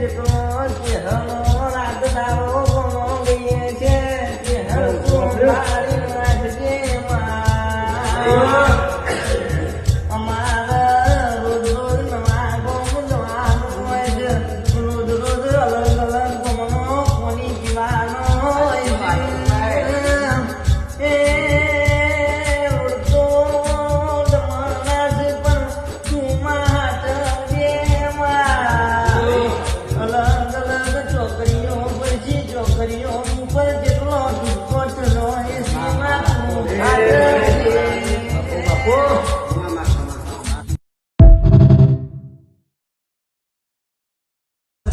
જેટલો ચહેરો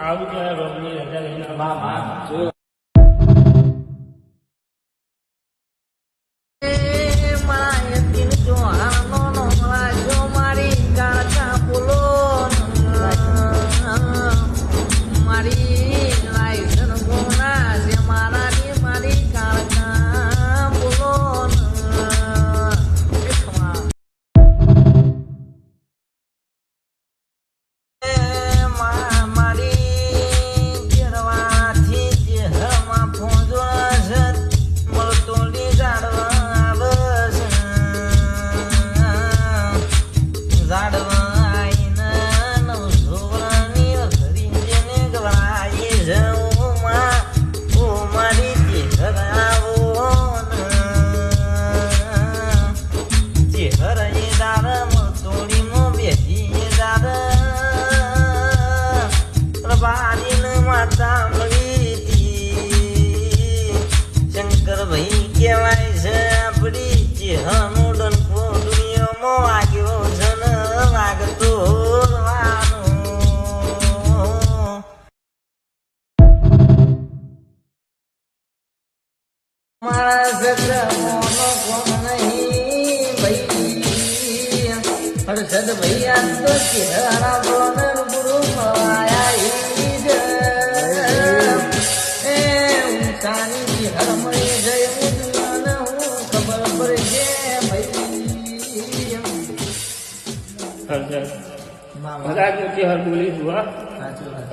આ તો બોલ્યા મારા સગરાઓનો કોણ હર્ષદ આ તો ચહેરા બોનર ગુરુ છે એ ઊંચાની ચહેર મળી જય મુજને હું. હા?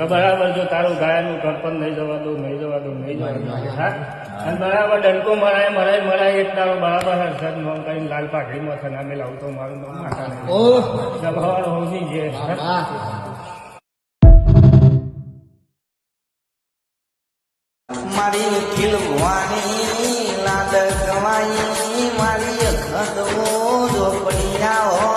બરાબર જો તારું ગાયનું ઘર પણ નહીં જવા દઉં નહીં જવા દઉં નહીં જવા દઉં. હા? અને બરાબર ડંકો મરાય મરાય મરાય એક તારો બરાબર હર્ષદ નોમ કરીને લાલ પાઘડીમાં થનામે લાવું તો મારું નામ માતા હોવી છે. મારી ખીલવાની લાડ કમાઈ મારી ખતવો ઝોપડિયા એ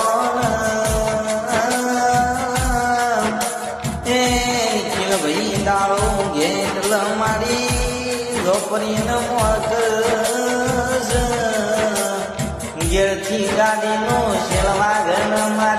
ઝોપડીને મોત ઘેરથી ગાડીનો શેલવા ઘર મારી